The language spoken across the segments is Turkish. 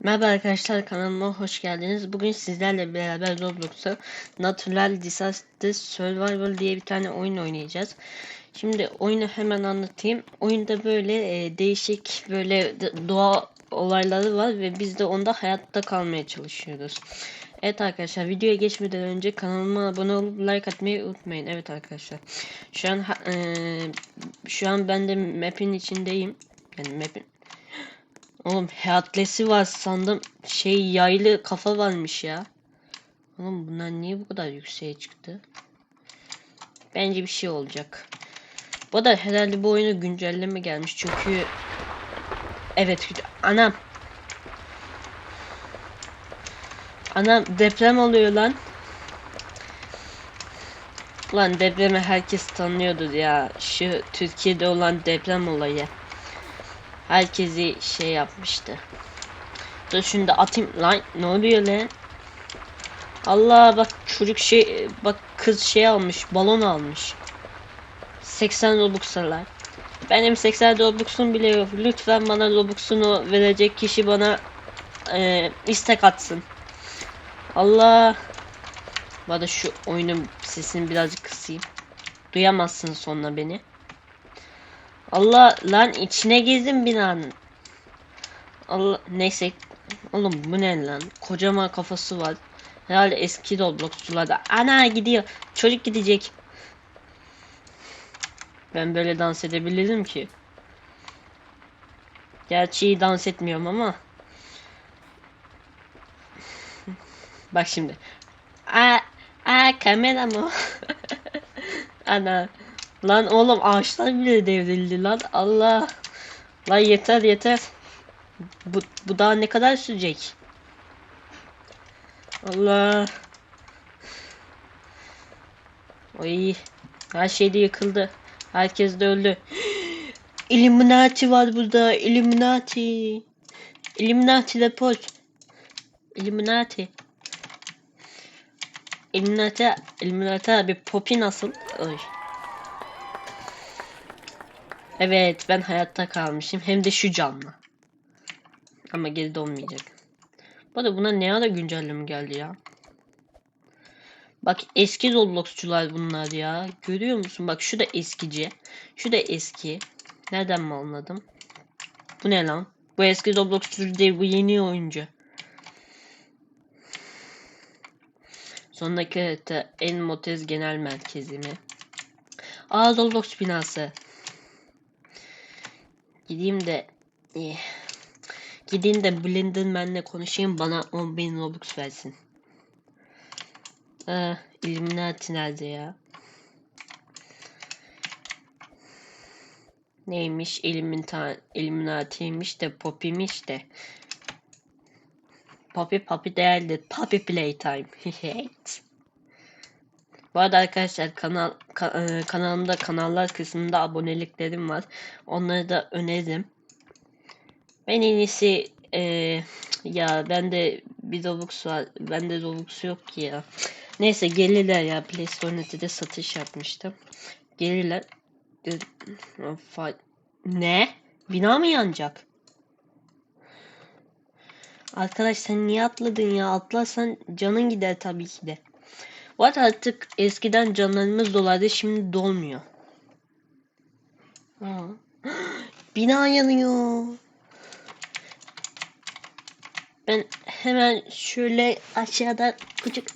Merhaba arkadaşlar kanalıma hoş geldiniz. Bugün sizlerle beraber Roblox'ta Natural Disaster Survival diye bir tane oyun oynayacağız. Şimdi oyunu hemen anlatayım. Oyunda böyle e, değişik böyle doğa olayları var ve biz de onda hayatta kalmaya çalışıyoruz. Evet arkadaşlar videoya geçmeden önce kanalıma abone olup like atmayı unutmayın. Evet arkadaşlar. Şu an e, şu an ben de map'in içindeyim. Yani map'in Oğlum heatlesi var sandım. Şey yaylı kafa varmış ya. Oğlum bunlar niye bu kadar yükseğe çıktı? Bence bir şey olacak. Bu da herhalde bu oyuna güncelleme gelmiş çünkü Evet anam Anam deprem oluyor lan. Lan depremi herkes tanıyordur ya. Şu Türkiye'de olan deprem olayı herkesi şey yapmıştı. Dur şunu da atayım lan ne oluyor lan? Allah bak çocuk şey bak kız şey almış balon almış. 80 Robux'lar. Benim 80 Robux'um bile yok. Lütfen bana Robux'unu verecek kişi bana e, istek atsın. Allah. Arada şu oyunun sesini birazcık kısayım. Duyamazsın sonra beni. Allah lan içine girdim binanın. Allah neyse. Oğlum bu ne lan? Kocaman kafası var. Herhalde eski Roblox'cularda. Ana gidiyor. Çocuk gidecek. Ben böyle dans edebilirim ki. Gerçi iyi dans etmiyorum ama. Bak şimdi. Aa, aa kamera mı? Ana. Lan oğlum ağaçlar bile devrildi lan. Allah. Lan yeter yeter. Bu, bu daha ne kadar sürecek? Allah. Oy. Her şey de yıkıldı. Herkes de öldü. Illuminati var burada. Illuminati. Illuminati rapor. Illuminati. Illuminati. Illuminati abi. Poppy nasıl? Oy. Evet ben hayatta kalmışım. Hem de şu canlı. Ama geri olmayacak. Bu arada buna ne ara güncelleme geldi ya? Bak eski Roblox'cular bunlar ya. Görüyor musun? Bak şu da eskici. Şu da eski. Nereden mi anladım? Bu ne lan? Bu eski Roblox'cu değil bu yeni oyuncu. Sondaki harita en motez genel merkezi mi? Aa Roblox binası. Gideyim de eh, gideyim de Blenderman'le konuşayım bana 10.000 Robux versin. Aa, Illuminati nerede ya? Neymiş? Illuminati, Illuminati'ymiş de Poppy'miş de. Poppy Poppy değerli. Poppy Playtime. Bu arada arkadaşlar kanal ka- e, kanalımda kanallar kısmında aboneliklerim var. Onları da öneririm. Ben en iyisi e, ya ben de bir Robux var. Bende Robux yok ki ya. Neyse gelirler ya. Play Store Net'te satış yapmıştım. Gelirler. Ne? Bina mı yanacak? Arkadaş sen niye atladın ya? Atlarsan canın gider tabii ki de. Arada artık eskiden canlarımız dolardı şimdi dolmuyor. Aa. Bina yanıyor. Ben hemen şöyle aşağıda küçük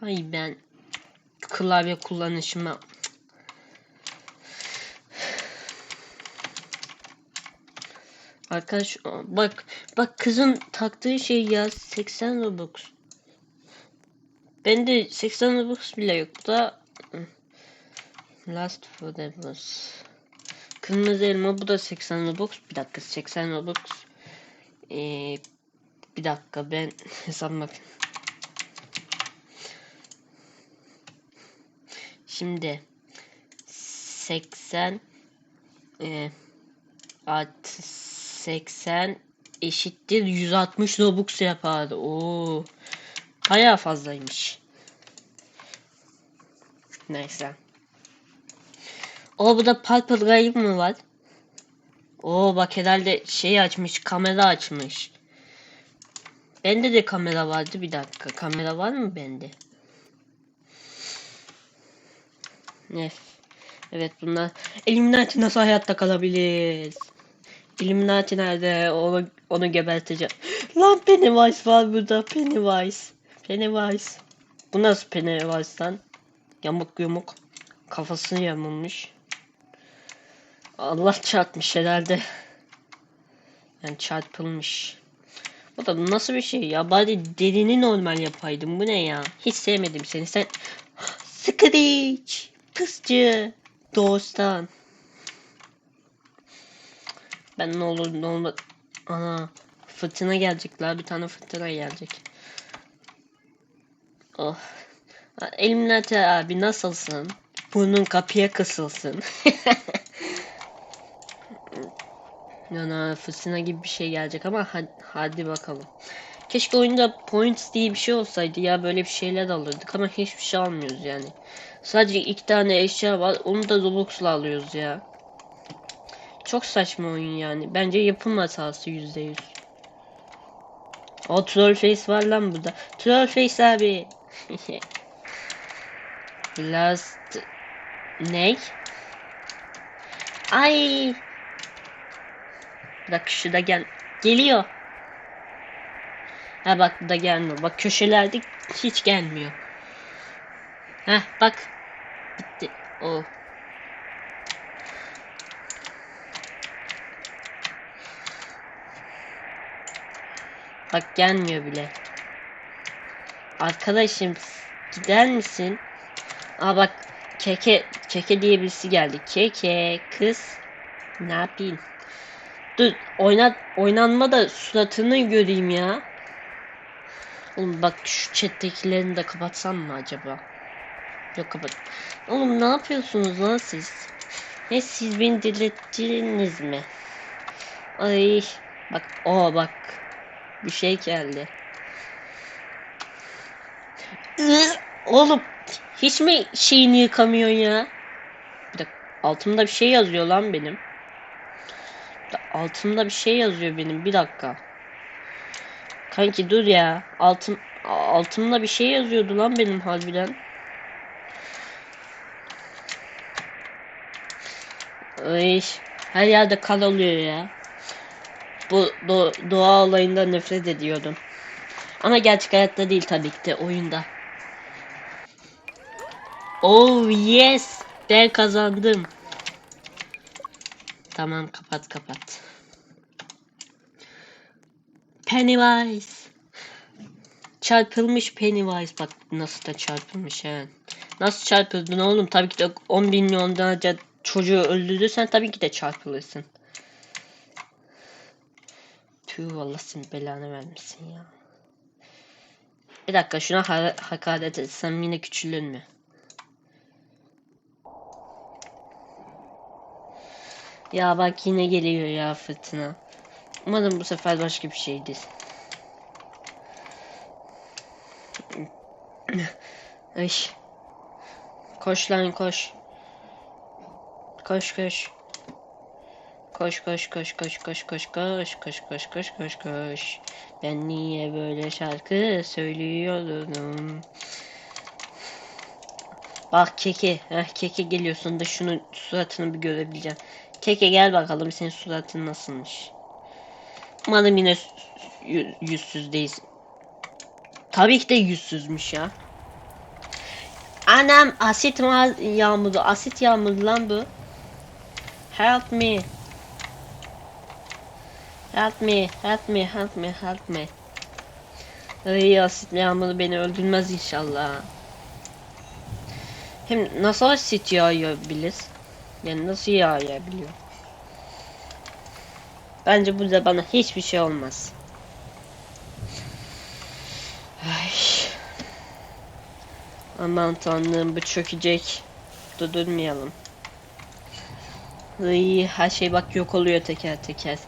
Hay ben klavye kullanışıma Arkadaş bak bak kızın taktığı şey ya 80 Robux. Bende 80 Robux bile yok da Last Forever. Kırmızı elma bu da 80 Robux. Bir dakika 80 Robux. Ee, bir dakika ben hesabıma Şimdi 80 e, at 80 eşittir 160 Robux yapar. Oo. Bayağı fazlaymış. Neyse. O burada Purple Raven mı var? Oo bak herhalde şey açmış, kamera açmış. Bende de kamera vardı bir dakika. Kamera var mı bende? Ne? Evet bunlar Illuminati nasıl hayatta kalabilir? Illuminati nerede? Onu, onu geberteceğim. Lan Pennywise var burada. Pennywise. Pennywise. Bu nasıl Pennywise lan? Yamuk yumuk. Kafasını yamulmuş. Allah çarpmış herhalde. Yani çarpılmış. Bu da nasıl bir şey ya? Bari derini normal yapaydım. Bu ne ya? Hiç sevmedim seni. Sen Screech. Pıscı. Doğustan. Ben ne olur ne olmaz. Ana. Fırtına gelecek la. Bir tane fırtına gelecek. Oh. Eliminati abi nasılsın? Burnun kapıya kısılsın. Yani fırtına gibi bir şey gelecek ama hadi, hadi bakalım. Keşke oyunda points diye bir şey olsaydı ya böyle bir şeyler alırdık ama hiçbir şey almıyoruz yani. Sadece iki tane eşya var onu da Robux'la alıyoruz ya. Çok saçma oyun yani. Bence yapım hatası yüzde yüz. O troll face var lan burada. Troll face abi. Last ne? Ay. Bak şu da gel. Geliyor. Ha bak da gelmiyor. Bak köşelerde hiç gelmiyor. Ha bak. Bitti. O. Bak gelmiyor bile. Arkadaşım gider misin? Aa bak keke keke diye birisi geldi. Keke kız ne yapayım? Dur oynat oynanma da suratını göreyim ya. Oğlum bak şu chat'tekilerini de kapatsam mı acaba? Yok kapat. Oğlum ne yapıyorsunuz lan siz? Ne siz beni delirttiniz mi? Ay bak o bak bir şey geldi. Oğlum hiç mi şeyini yıkamıyorsun ya? Bir dakika altımda bir şey yazıyor lan benim. Altımda bir şey yazıyor benim. Bir dakika. Kanki dur ya. Altım altımda bir şey yazıyordu lan benim harbiden. Ay, her yerde kal oluyor ya. Bu do doğa olayından nefret ediyordum. Ama gerçek hayatta değil tabii ki de oyunda. Oh yes! Ben kazandım. Tamam kapat kapat. Pennywise. Çarpılmış Pennywise bak nasıl da çarpılmış he. Nasıl çarpıldın oğlum? Tabii ki de 10 milyonlarca çocuğu öldürürsen tabii ki de çarpılırsın. Tüh Allah senin belanı vermesin ya. Bir dakika şuna ha hakaret etsem yine küçülür mü? Ya bak yine geliyor ya fırtına. Umarım bu sefer başka bir şeydir. Ay. Koş lan koş. Koş koş. Koş koş koş koş koş koş koş koş koş koş koş koş. Ben niye böyle şarkı söylüyordum? Bak keke. Heh, keke geliyorsun da şunun suratını bir görebileceğim. Keke gel bakalım senin suratın nasılmış. Umarım yine yüzsüz değilsin. Tabii ki de yüzsüzmüş ya. Anam asit yağmuru. Asit yağmuru lan bu. Help me. Help me, help me, help me, help me. Ay asit yağmuru beni öldürmez inşallah. Hem nasıl asit yağabilir? Yani nasıl yağabiliyor? Bence burada bana hiçbir şey olmaz. Ay. Aman tanrım bu çökecek. Durdurmayalım. Iy, her şey bak yok oluyor teker teker.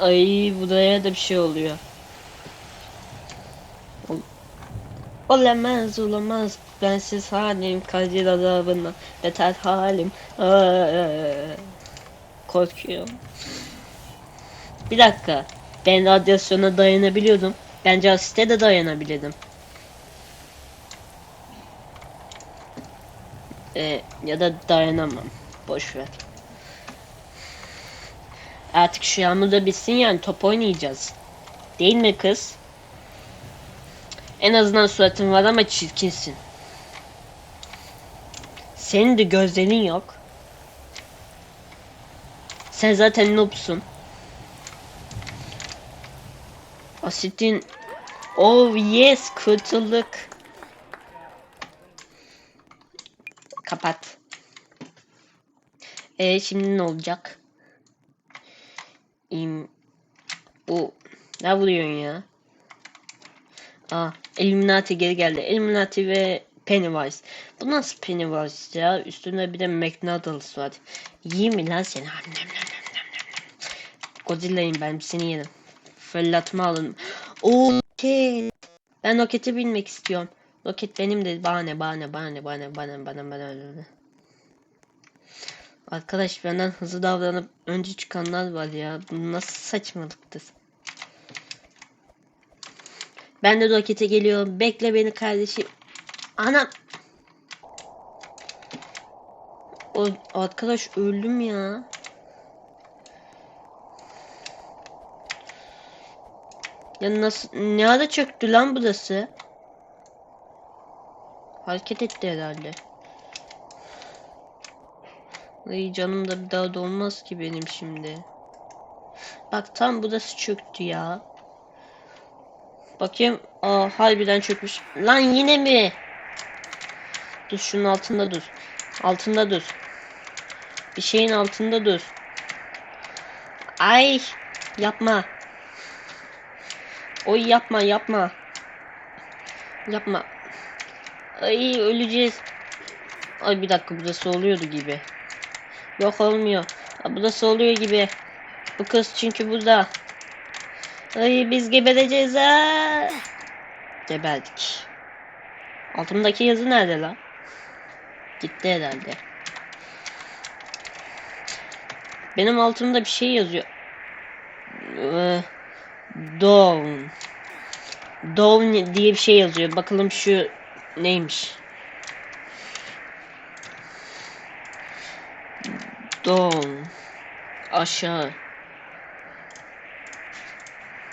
Ay buraya da bir şey oluyor. Olamaz olamaz. Bensiz halim kadir azabından beter halim. Korkuyorum. Bir dakika. Ben radyasyona dayanabiliyordum. Bence asiste de dayanabilirdim. Ee, ya da dayanamam. Boş ver artık şu yağmur da bitsin yani top oynayacağız değil mi kız? En azından suratın var ama çirkinsin. Senin de gözlerin yok. Sen zaten noobsun. Asitin Oh yes kurtulduk. Kapat. E şimdi ne olacak? İm bu ne vuruyorsun ya? Aa, Illuminati geri geldi. Illuminati ve Pennywise. Bu nasıl Pennywise ya? Üstünde bir de McNuggles var. Yiyeyim mi lan seni? Godzilla'yım ben seni yerim. Fırlatma alın. Roket. Ben roketi binmek istiyorum. Roket benim de bana ne bana ne bana ne bana ne bana ne bana ne, bana ne. Arkadaş benden hızlı davranıp önce çıkanlar var ya. Bu nasıl saçmalıktır. Ben de rokete geliyorum. Bekle beni kardeşim. Anam. O arkadaş öldüm ya. Ya nasıl ne ara çöktü lan burası? Hareket etti herhalde. Ay canım da bir daha dolmaz ki benim şimdi. Bak tam burası çöktü ya. Bakayım. Aa harbiden çökmüş. Lan yine mi? Dur şunun altında dur. Altında dur. Bir şeyin altında dur. Ay yapma. Oy yapma yapma. Yapma. Ay öleceğiz. Ay bir dakika burası oluyordu gibi. Yok olmuyor. Aa, burası oluyor gibi. Bu kız çünkü burada. Ay biz gebereceğiz ha. Geberdik. Altımdaki yazı nerede lan? Gitti herhalde. Benim altımda bir şey yazıyor. Ee. Dawn diye bir şey yazıyor. Bakalım şu neymiş. Dawn. Aşağı.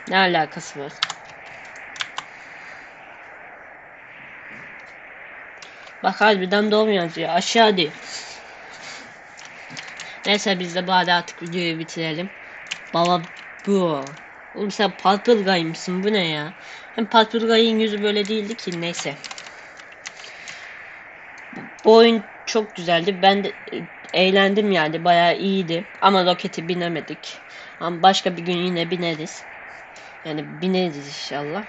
Ne alakası var? Bak harbiden doğum yazıyor. Aşağı diyor. Neyse biz de bari artık videoyu bitirelim. Baba bu. Oğlum sen Purple mısın? Bu ne ya? Hem Purple yüzü böyle değildi ki. Neyse. Bu oyun çok güzeldi. Ben de eğlendim yani. Bayağı iyiydi. Ama roketi binemedik. Ama başka bir gün yine bineriz. Yani bineriz inşallah.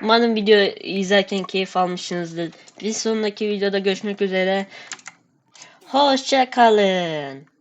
Umarım video izlerken keyif almışsınızdır. Bir sonraki videoda görüşmek üzere. Hoşçakalın.